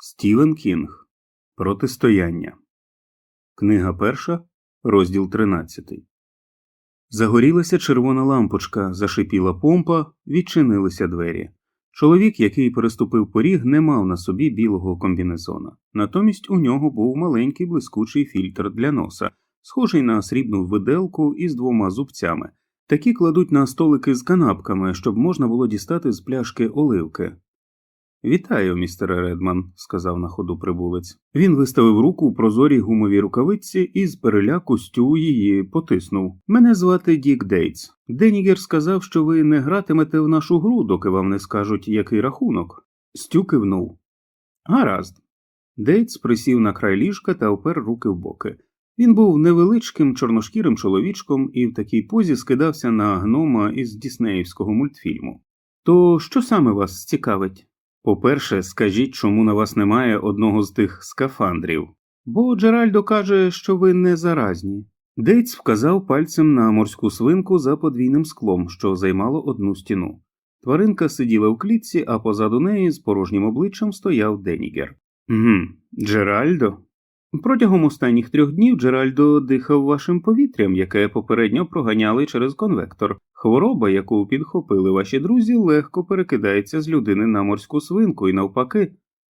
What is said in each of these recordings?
Стівен Кінг. Протистояння. Книга перша, розділ 13. Загорілася червона лампочка, зашипіла помпа, відчинилися двері. Чоловік, який переступив поріг, не мав на собі білого комбінезона. Натомість у нього був маленький блискучий фільтр для носа, схожий на срібну виделку із двома зубцями. Такі кладуть на столики з канапками, щоб можна було дістати з пляшки оливки. Вітаю, містере Редман, сказав на ходу прибулець. Він виставив руку у прозорій гумовій рукавиці і з переляку Стю її потиснув. Мене звати Дік Дейтс. Денігер сказав, що ви не гратимете в нашу гру, доки вам не скажуть, який рахунок. Стю кивнув. Гаразд. Дейтс присів на край ліжка та опер руки в боки. Він був невеличким чорношкірим чоловічком і в такій позі скидався на гнома із Діснеївського мультфільму. То що саме вас цікавить? По-перше, скажіть, чому на вас немає одного з тих скафандрів. Бо Джеральдо каже, що ви не заразні. Дейтс вказав пальцем на морську свинку за подвійним склом, що займало одну стіну. Тваринка сиділа в клітці, а позаду неї з порожнім обличчям стояв Денігер. Гм, Джеральдо? Протягом останніх трьох днів Джеральдо дихав вашим повітрям, яке попередньо проганяли через конвектор. Хвороба, яку підхопили ваші друзі, легко перекидається з людини на морську свинку, і навпаки,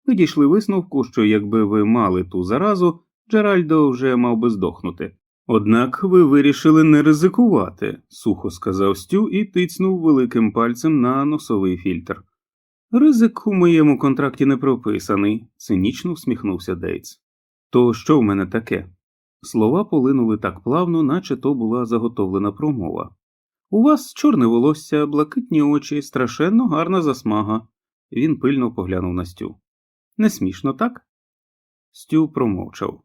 ви дійшли висновку, що якби ви мали ту заразу, Джеральдо вже мав би здохнути. Однак ви вирішили не ризикувати, сухо сказав Стю і тицнув великим пальцем на носовий фільтр. Ризик у моєму контракті не прописаний, цинічно всміхнувся Дейтс. То що в мене таке? Слова полинули так плавно, наче то була заготовлена промова. У вас чорне волосся, блакитні очі, страшенно гарна засмага. Він пильно поглянув на Стю. Не смішно, так? Стю промовчав.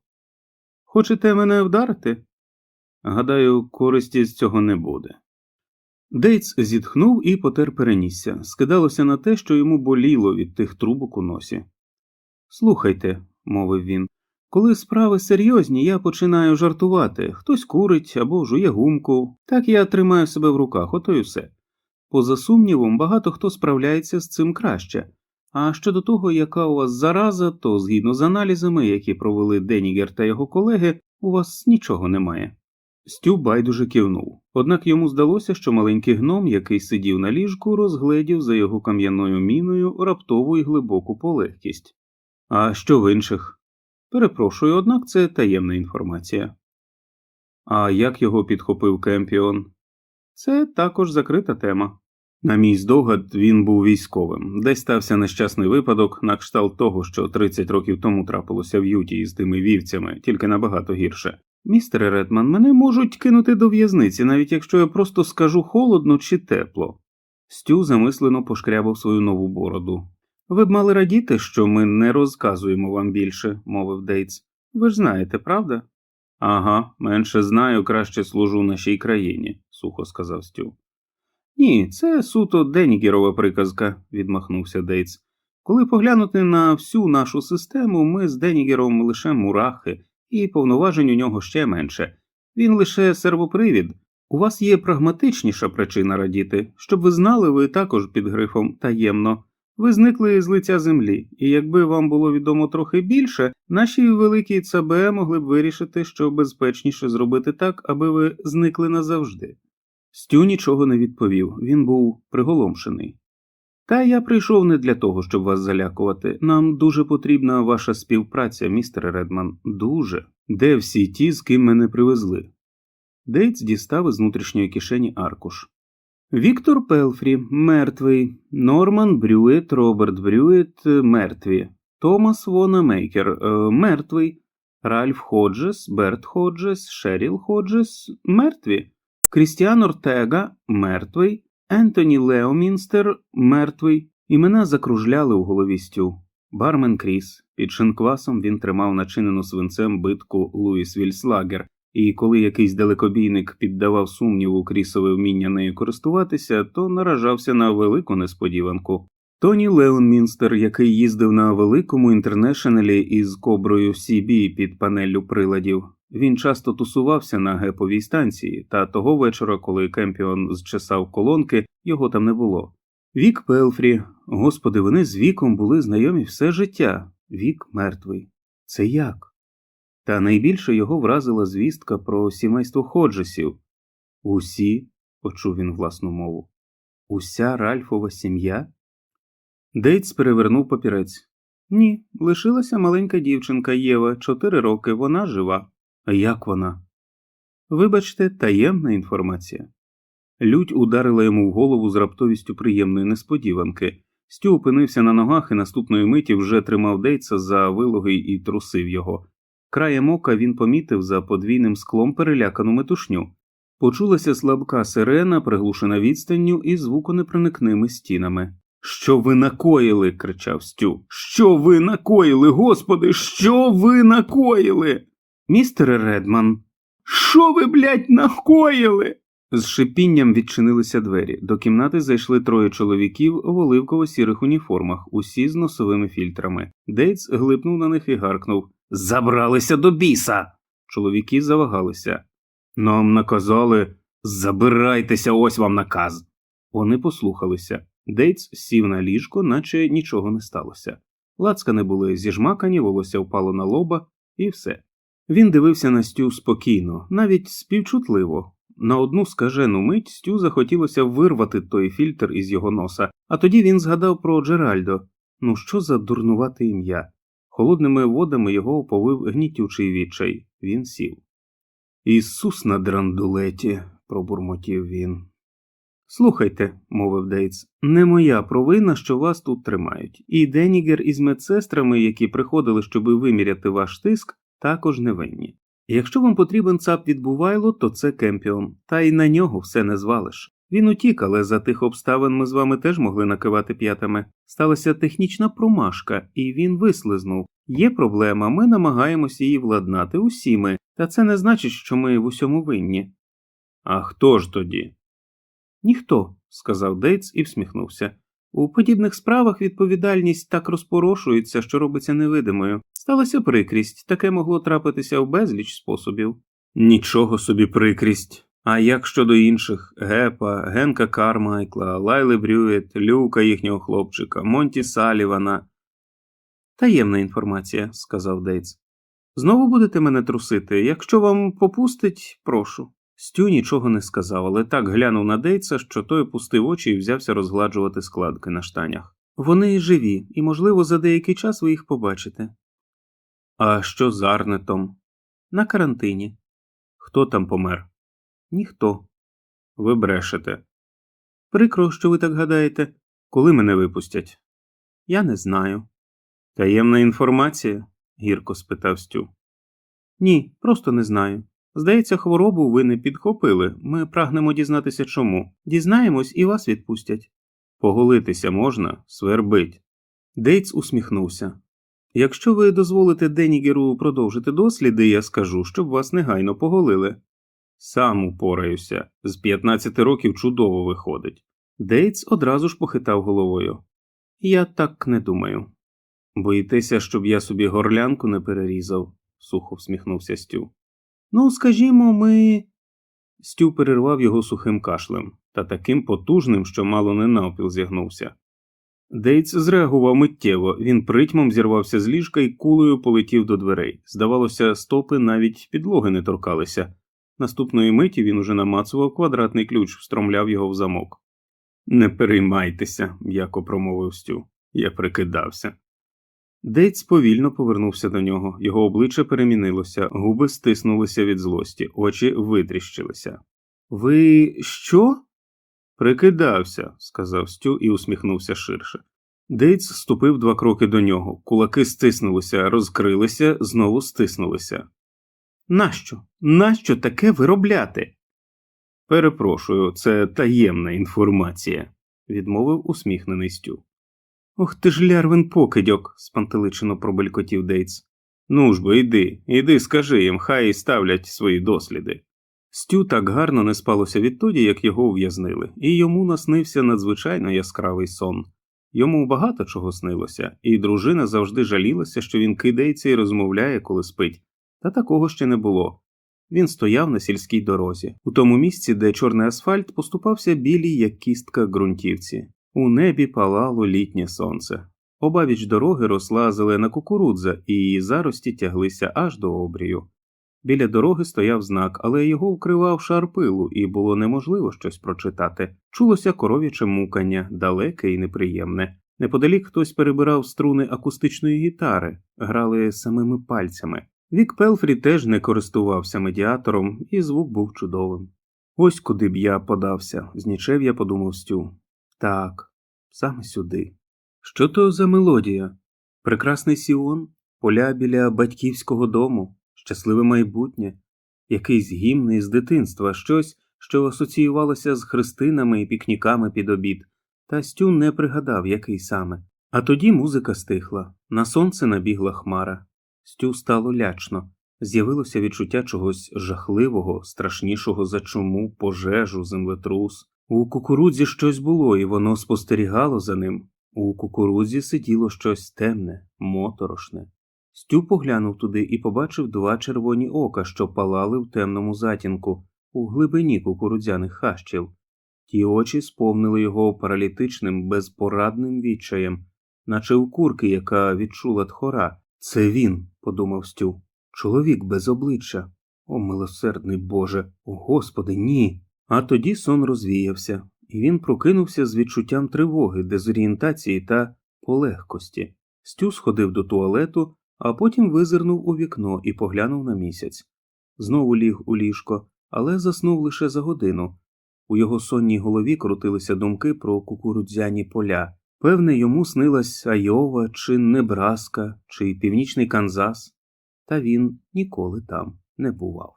Хочете мене вдарити? Гадаю, користі з цього не буде. Дейтс зітхнув і потер перенісся. Скидалося на те, що йому боліло від тих трубок у носі. Слухайте, мовив він, коли справи серйозні, я починаю жартувати хтось курить або жує гумку, так я тримаю себе в руках, ото й все. Поза сумнівом, багато хто справляється з цим краще. А щодо того, яка у вас зараза, то згідно з аналізами, які провели Денігер та його колеги, у вас нічого немає. Стю байдуже кивнув, однак йому здалося, що маленький гном, який сидів на ліжку, розгледів за його кам'яною міною раптову і глибоку полегкість. А що в інших? Перепрошую, однак це таємна інформація. А як його підхопив Кемпіон? Це також закрита тема. На мій здогад, він був військовим, десь стався нещасний випадок на кшталт того, що 30 років тому трапилося в Юті із тими вівцями, тільки набагато гірше. Містере Редман, мене можуть кинути до в'язниці, навіть якщо я просто скажу холодно чи тепло. Стю замислено пошкрябав свою нову бороду. Ви б мали радіти, що ми не розказуємо вам більше, мовив Дейтс. Ви ж знаєте, правда? Ага, менше знаю, краще служу нашій країні, сухо сказав Стю. Ні, це суто Денігерова приказка, відмахнувся Дейтс. Коли поглянути на всю нашу систему, ми з Денігером лише мурахи, і повноважень у нього ще менше. Він лише сервопривід. У вас є прагматичніша причина радіти, щоб ви знали, ви також під грифом таємно. Ви зникли з лиця землі, і якби вам було відомо трохи більше, наші великі ЦБ могли б вирішити, що безпечніше зробити так, аби ви зникли назавжди. Стю нічого не відповів, він був приголомшений. Та я прийшов не для того, щоб вас залякувати. Нам дуже потрібна ваша співпраця, містер Редман, дуже. Де всі ті, з ким мене привезли? Дейтс дістав із внутрішньої кишені аркуш. Віктор Пелфрі мертвий, Норман Брюет, Роберт Брюет мертві, Томас Вонамейкер е, мертвий, Ральф Ходжес, Берт Ходжес, Шеріл Ходжес мертві, Крістіан Ортега мертвий, Ентоні Леомінстер мертвий. Імена закружляли у голові Стю. Бармен Кріс. Під шинквасом він тримав начинену свинцем битку Луїс Вільслагер, і коли якийсь далекобійник піддавав сумніву крісове вміння нею користуватися, то наражався на велику несподіванку. Тоні Леонмінстер, який їздив на великому інтернешнелі із коброю CB під панеллю приладів, він часто тусувався на геповій станції, та того вечора, коли Кемпіон зчесав колонки, його там не було. Вік Пелфрі, господи, вони з віком були знайомі все життя. Вік мертвий. Це як? Та найбільше його вразила звістка про сімейство Ходжесів. Усі, почув він власну мову, уся Ральфова сім'я? Дейтс перевернув папірець. Ні, лишилася маленька дівчинка Єва, чотири роки, вона жива. А як вона? Вибачте, таємна інформація. Лють ударила йому в голову з раптовістю приємної несподіванки. Стю опинився на ногах і наступної миті вже тримав Дейтса за вилоги і трусив його. Краєм ока він помітив за подвійним склом перелякану метушню. Почулася слабка сирена, приглушена відстанню і звуконепроникними стінами. Що ви накоїли? кричав Стю. Що ви накоїли, господи, що ви накоїли? Містере Редман, що ви, блядь, накоїли? З шипінням відчинилися двері. До кімнати зайшли троє чоловіків в оливково-сірих уніформах, усі з носовими фільтрами. Дейтс глипнув на них і гаркнув Забралися до біса. Чоловіки завагалися. Нам наказали забирайтеся, ось вам наказ. Вони послухалися. Дейтс сів на ліжко, наче нічого не сталося. Лацкани були зіжмакані, волосся впало на лоба, і все. Він дивився на Стю спокійно, навіть співчутливо. На одну скажену мить Стю захотілося вирвати той фільтр із його носа, а тоді він згадав про Джеральдо. Ну що за дурнувате ім'я? Холодними водами його оповив гнітючий відчай. Він сів. Ісус на драндулеті, пробурмотів він. Слухайте, мовив Дейтс, не моя провина, що вас тут тримають, і Денігер із медсестрами, які приходили, щоби виміряти ваш тиск, також не винні. Якщо вам потрібен цап від Бувайло, то це Кемпіон, та й на нього все не звалиш. Він утік, але за тих обставин ми з вами теж могли накивати п'ятами. Сталася технічна промашка, і він вислизнув. Є проблема, ми намагаємося її владнати усі ми, та це не значить, що ми в усьому винні. А хто ж тоді? Ніхто, сказав Дейтс і всміхнувся. У подібних справах відповідальність так розпорошується, що робиться невидимою. Сталася прикрість, таке могло трапитися в безліч способів. Нічого собі прикрість. А як щодо інших Гепа, Генка Кармайкла, Лайли Брюєт, Люка їхнього хлопчика, Монті Салівана. Таємна інформація, сказав Дейтс. Знову будете мене трусити. Якщо вам попустить, прошу. Стю нічого не сказав, але так глянув на Дейтса, що той опустив очі і взявся розгладжувати складки на штанях. Вони живі, і, можливо, за деякий час ви їх побачите. А що з Арнетом? На карантині. Хто там помер? Ніхто. Ви брешете. Прикро, що ви так гадаєте, коли мене випустять? Я не знаю. Таємна інформація? гірко спитав Стю. Ні, просто не знаю. Здається, хворобу ви не підхопили. Ми прагнемо дізнатися чому. Дізнаємось і вас відпустять. Поголитися можна, свербить. Дейтс усміхнувся. Якщо ви дозволите Денігеру продовжити досліди, я скажу, щоб вас негайно поголили. Сам упораюся, з 15 років чудово виходить. Дейтс одразу ж похитав головою. Я так не думаю. Боїтеся, щоб я собі горлянку не перерізав, сухо всміхнувся Стю. Ну, скажімо, ми. Стю перервав його сухим кашлем та таким потужним, що мало не навпіл зігнувся. Дейтс зреагував миттєво, він притьмом зірвався з ліжка і кулею полетів до дверей. Здавалося, стопи навіть підлоги не торкалися. Наступної миті він уже намацував квадратний ключ, встромляв його в замок. Не переймайтеся, м'яко промовив Стю. Я прикидався. Дейтс повільно повернувся до нього, його обличчя перемінилося, губи стиснулися від злості, очі витріщилися. Ви що? Прикидався, сказав Стю і усміхнувся ширше. Дейтс ступив два кроки до нього, кулаки стиснулися, розкрилися, знову стиснулися. Нащо? Нащо таке виробляти? Перепрошую, це таємна інформація, відмовив усміхнений Стю. Ох ти ж лярвин покидьок, спантеличено пробелькотів Дейтс. Ну ж бо йди, іди, скажи їм, хай і ставлять свої досліди. Стю так гарно не спалося відтоді, як його ув'язнили, і йому наснився надзвичайно яскравий сон. Йому багато чого снилося, і дружина завжди жалілася, що він кидається і розмовляє, коли спить, та такого ще не було. Він стояв на сільській дорозі, у тому місці, де чорний асфальт поступався білій, як кістка ґрунтівці. У небі палало літнє сонце. Обабіч дороги росла зелена кукурудза, і її зарості тяглися аж до обрію. Біля дороги стояв знак, але його вкривав шар пилу, і було неможливо щось прочитати. Чулося коров'яче мукання, далеке і неприємне. Неподалік хтось перебирав струни акустичної гітари, грали самими пальцями. Вік Пелфрі теж не користувався медіатором, і звук був чудовим. Ось куди б я подався, знічев я подумав Стю. Так, саме сюди. Що то за мелодія? Прекрасний Сіон, поля біля батьківського дому, щасливе майбутнє, якийсь гімн із дитинства, щось, що асоціювалося з хрестинами і пікніками під обід, та Стю не пригадав, який саме. А тоді музика стихла, на сонце набігла хмара. Стю стало лячно, з'явилося відчуття чогось жахливого, страшнішого за чуму, пожежу, землетрус. У кукурудзі щось було, і воно спостерігало за ним. У кукурудзі сиділо щось темне, моторошне. Стю поглянув туди і побачив два червоні ока, що палали в темному затінку, у глибині кукурудзяних хащів. Ті очі сповнили його паралітичним, безпорадним відчаєм, наче у курки, яка відчула тхора. Це він, подумав Стю, чоловік без обличчя. О, милосердний Боже, о Господи, ні. А тоді сон розвіявся, і він прокинувся з відчуттям тривоги, дезорієнтації та полегкості. Стю сходив до туалету, а потім визирнув у вікно і поглянув на місяць. Знову ліг у ліжко, але заснув лише за годину. У його сонній голові крутилися думки про кукурудзяні поля. Певне, йому снилась Айова чи Небраска, чи Північний Канзас, та він ніколи там не бував.